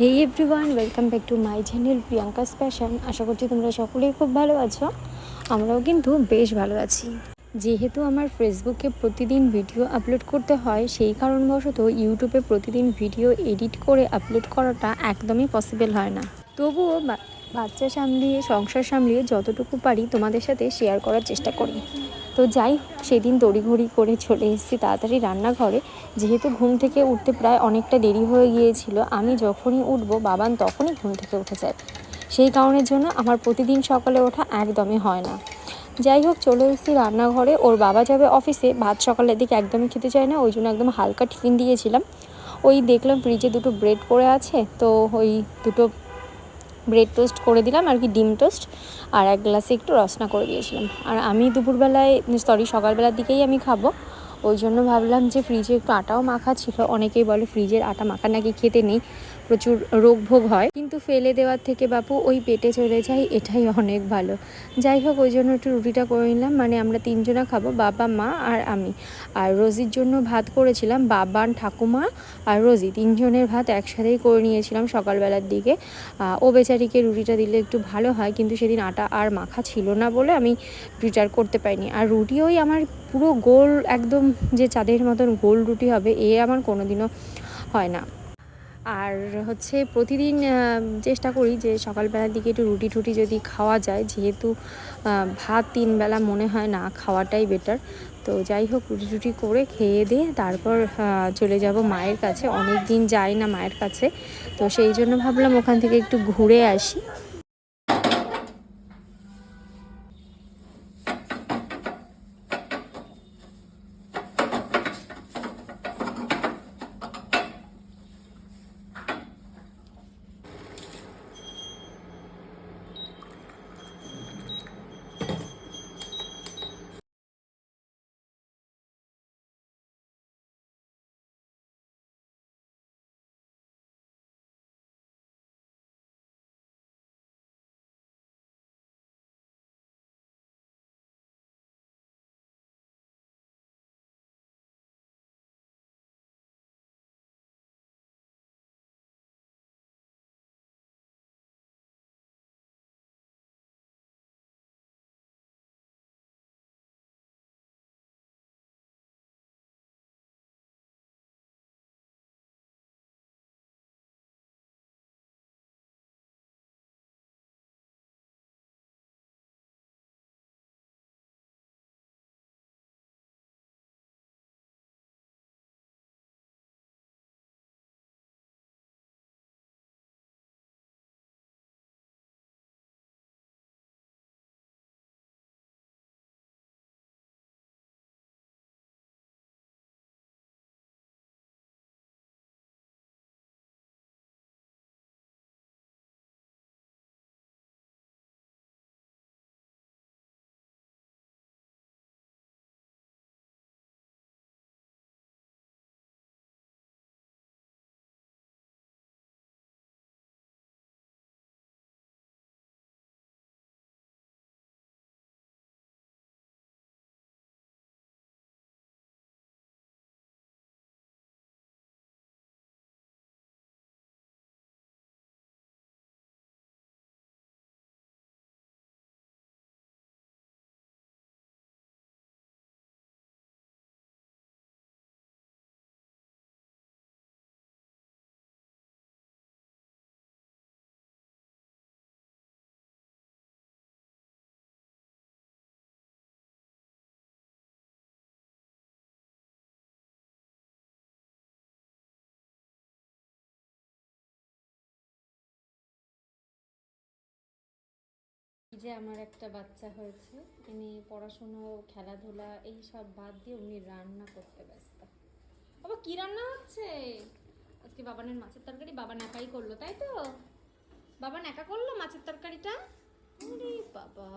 Hey everyone welcome back to my channel Priyanka passion আশা করছি তোমরা সকলেই খুব ভালো আছো। আমরাও কিন্তু বেশ ভালো আছি। যেহেতু আমার ফেসবুকে প্রতিদিন ভিডিও আপলোড করতে হয়, সেই কারণবশত ইউটিউবে প্রতিদিন ভিডিও এডিট করে আপলোড করাটা একদমই পসিবল হয় না। তবুও বাচ্চা সামলিয়ে, সংসার সামলিয়ে যতটুকু পারি তোমাদের সাথে শেয়ার করার চেষ্টা করি। তো যাই সেদিন তড়িঘড়ি করে চলে এসেছি তাড়াতাড়ি রান্নাঘরে। যেহেতু ঘুম থেকে উঠতে প্রায় অনেকটা দেরি হয়ে গিয়েছিল, আমি যখনই উঠবো, বাবান তখনই ঘুম থেকে উঠে যায় সেই কারণের জন্য আমার প্রতিদিন সকালে ওঠা একদমই হয় না। যাই হোক, চলে এসেছি রান্নাঘরে। ওর বাবা যাবে অফিসে, ভাত সকালের দিকে একদমই খেতে চায় না, ওই জন্য একদম হালকা টিফিন দিয়েছিলাম। ওই দেখলাম ফ্রিজে দুটো ব্রেড পড়ে আছে, তো ওই দুটো ব্রেড টোস্ট করে দিলাম, আর কি ডিম টোস্ট আর এক গ্লাসে একটু রসনা করে দিয়েছিলাম। আর আমি দুপুরবেলায় সরি সকালবেলার দিকেই আমি খাব। ওই জন্য ভাবলাম যে ফ্রিজে একটু আটাও মাখা ছিল। অনেকেই বলে ফ্রিজের আটা মাখা নাকি খেতে নেই। প্রচুর রোগ ভোগ হয়। কিন্তু ফেলে দেওয়ার থেকে বাপু, ওই পেটে চলে যায় এটাই অনেক ভালো। যাই হোক, ওই জন্য একটু রুটিটা করে নিলাম। মানে আমরা তিনজনা খাব, বাবা, মা আর আমি। আর রোজির জন্য ভাত করেছিলাম বাবান ঠাকুমা আর রোজি। তিনজনের ভাত একসাথেই করে নিয়েছিলাম সকালবেলার দিকে। ও বেচারিকে রুটিটা দিলে একটু ভালো হয়, কিন্তু সেদিন আটা আর মাখা ছিল না বলে আমি রুটিটা আর করতে পারিনি। আর রুটি ওই আমার পুরো গোল, একদম যে চাঁদের মতন গোল রুটি হবে, এ আমার কোনোদিনও হয় না। আর হচ্ছে প্রতিদিন চেষ্টা করি যে সকালবেলার দিকে একটু রুটি টুটি যদি খাওয়া যায়, যেহেতু ভাত তিনবেলা মনে হয় না খাওয়াটাই বেটার তো যাই হোক, রুটি টুটি করে খেয়ে দিয়ে তারপর চলে যাব মায়ের কাছে। অনেক দিন যাই না মায়ের কাছে। তো সেই জন্য ভাবলাম ওখান থেকে একটু ঘুরে আসি। যে আমার একটা বাচ্চা হয়েছে উনি পড়াশুনো, খেলাধুলা, এই সব বাদ দিয়ে উনি রান্না করতে ব্যস্ত। বাবা, কি রান্না হচ্ছে? আজকে বাবানের মাছের তরকারি বাবা একাই করল, তাই তো? বাবা একা করল মাছের তরকারিটা? বাবা।